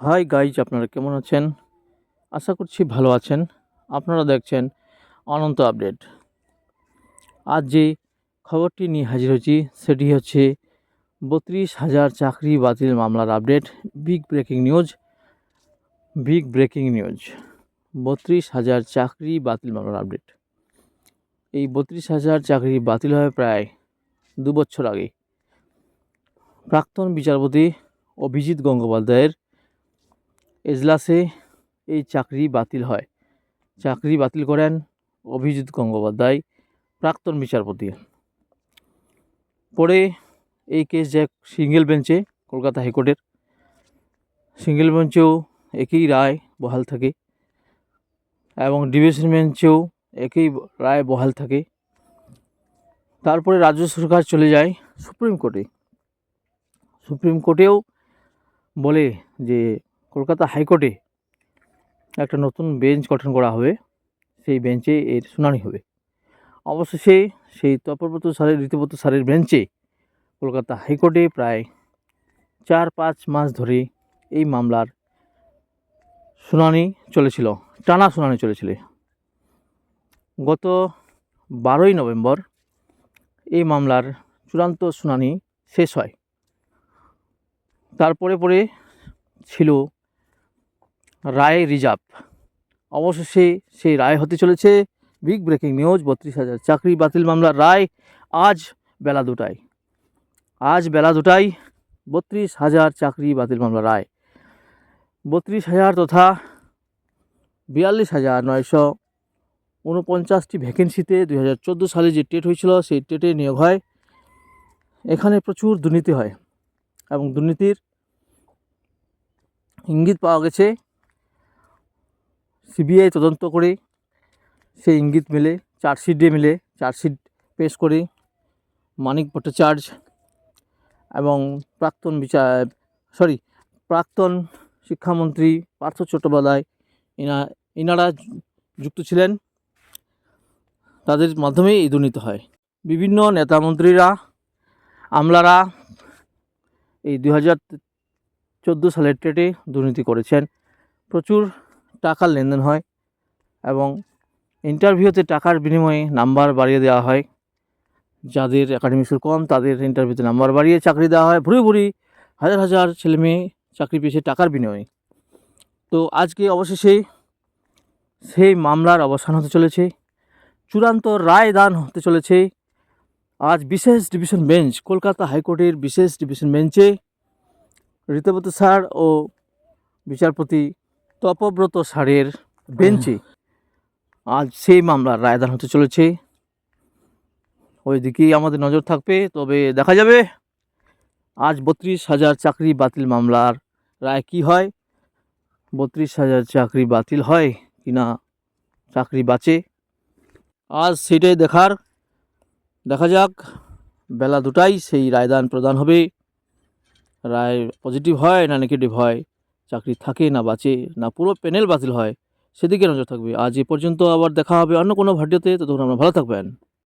Hi guys, আপনারা কেমন আছেন? আশা করছি ভালো আছেন। আপনারা দেখছেন অনন্ত আপডেট। আজ যে খবরটি নিয়ে হাজির হয়েছি, সেটি হচ্ছে বত্রিশ হাজার চাকরি বাতিল মামলার update, big breaking news. Big breaking news, বত্রিশ হাজার চাকরি বাতিল মামলার আপডেট। এই বত্রিশ হাজার চাকরি বাতিল হয় প্রায় দু বছর আগে। প্রাক্তন বিচারপতি অভিজিৎ গঙ্গোপাধ্যায়ের এজলাসে এই চাকরি বাতিল হয়। চাকরি বাতিল করেন অভিজিৎ গঙ্গোপাধ্যায়, প্রাক্তন বিচারপতি। পরে এই কেস যায় সিঙ্গেল বেঞ্চে, কলকাতা হাইকোর্টের। সিঙ্গেল বেঞ্চেও একই রায় বহাল থাকে এবং ডিভিশন বেঞ্চেও একই রায় বহাল থাকে। তারপরে রাজ্য সরকার চলে যায় সুপ্রিম কোর্টে। সুপ্রিম কোর্টেও বলে যে কলকাতা হাইকোর্টে একটা নতুন বেঞ্চ গঠন করা হবে। সেই বেঞ্চে এর শুনানি হবে। অবশেষে সেই তপব্রত স্যারের, ঋতুব্রত সারের বেঞ্চে কলকাতা হাইকোর্টে প্রায় চার পাঁচ মাস ধরে এই মামলার শুনানি চলেছিল, টানা শুনানি চলেছিল। গত বারোই নভেম্বর এই মামলার চূড়ান্ত শুনানি শেষ হয়। তারপরে পরে ছিল রায় রিজার্ভ। অবশেষে সেই রায় হতে চলেছে। বিগ ব্রেকিং নিউজ বত্রিশ হাজার চাকরি বাতিল মামলার রায় আজ বেলা দুটায়। আজ বেলা দুটায় বত্রিশ হাজার চাকরি বাতিল মামলার রায়। বত্রিশ হাজার তথা বিয়াল্লিশ হাজার নয়শো উনপঞ্চাশটি ভ্যাকেন্সিতে দুই হাজার চোদ্দ সালে যে টেট হয়েছিল, সেই টেটে নিয়োগ হয়। এখানে প্রচুর দুর্নীতি হয় এবং দুর্নীতির ইঙ্গিত পাওয়া গেছে। সিবিআই তদন্ত করে সেই ইঙ্গিত মেলে, চার্জশিট মিলে, চার্জশিট পেশ করে মানিক ভট্টাচার্য এবং প্রাক্তন বিচার সরি প্রাক্তন শিক্ষামন্ত্রী পার্থ চট্টোপাধ্যায় এনা এনারা যুক্ত ছিলেন। তাদের মাধ্যমেই এই দুর্নীতি হয়। বিভিন্ন নেতামন্ত্রীরা, আমলারা এই দু হাজার চোদ্দ সালের টেটে দুর্নীতি করেছেন। প্রচুর টাকার লেনদেন হয় এবং ইন্টারভিউতে টাকার বিনিময়ে নাম্বার বাড়িয়ে দেওয়া হয়। যাদের একাডেমি স্কোর কম, তাদের ইন্টারভিউতে নাম্বার বাড়িয়ে চাকরি দেওয়া হয়। ভুরি ভুরি হাজার হাজার ছেলে মেয়ে চাকরি পেয়েছে টাকার বিনিময়ে। তো আজকে অবশেষে সেই মামলার অবসান হতে চলেছে। চূড়ান্ত রায় দান হতে চলেছে। আজ বিশেষ ডিভিশন বেঞ্চ কলকাতা হাইকোর্টের বিশেষ ডিভিশন বেঞ্চে ঋতব্রত স্যার ও বিচারপতি তপব্রত সারের বেঞ্চে আজ সেই মামলার রায়দান হতে চলেছে। ওই দিকেই আমাদের নজর থাকবে, তবে দেখা যাবে আজ বত্রিশ হাজার চাকরি বাতিল মামলার রায় কি হয়, বত্রিশ হাজার চাকরি বাতিল হয় কি না, চাকরি বাঁচে। আজ সেটাই দেখার। দেখা যাক, বেলা দুটাই সেই রায়দান প্রদান হবে। রায় পজিটিভ হয় না নেগেটিভ হয়? চাকরি থাকে না বাঁচে, না পুরো প্যানেল বাতিল হয়, সেদিকে নজর থাকবে। আজ এ পর্যন্ত আবার দেখা হবে অন্য কোনো ভিডিওতে, ততক্ষণ আপনারা ভালো থাকবেন।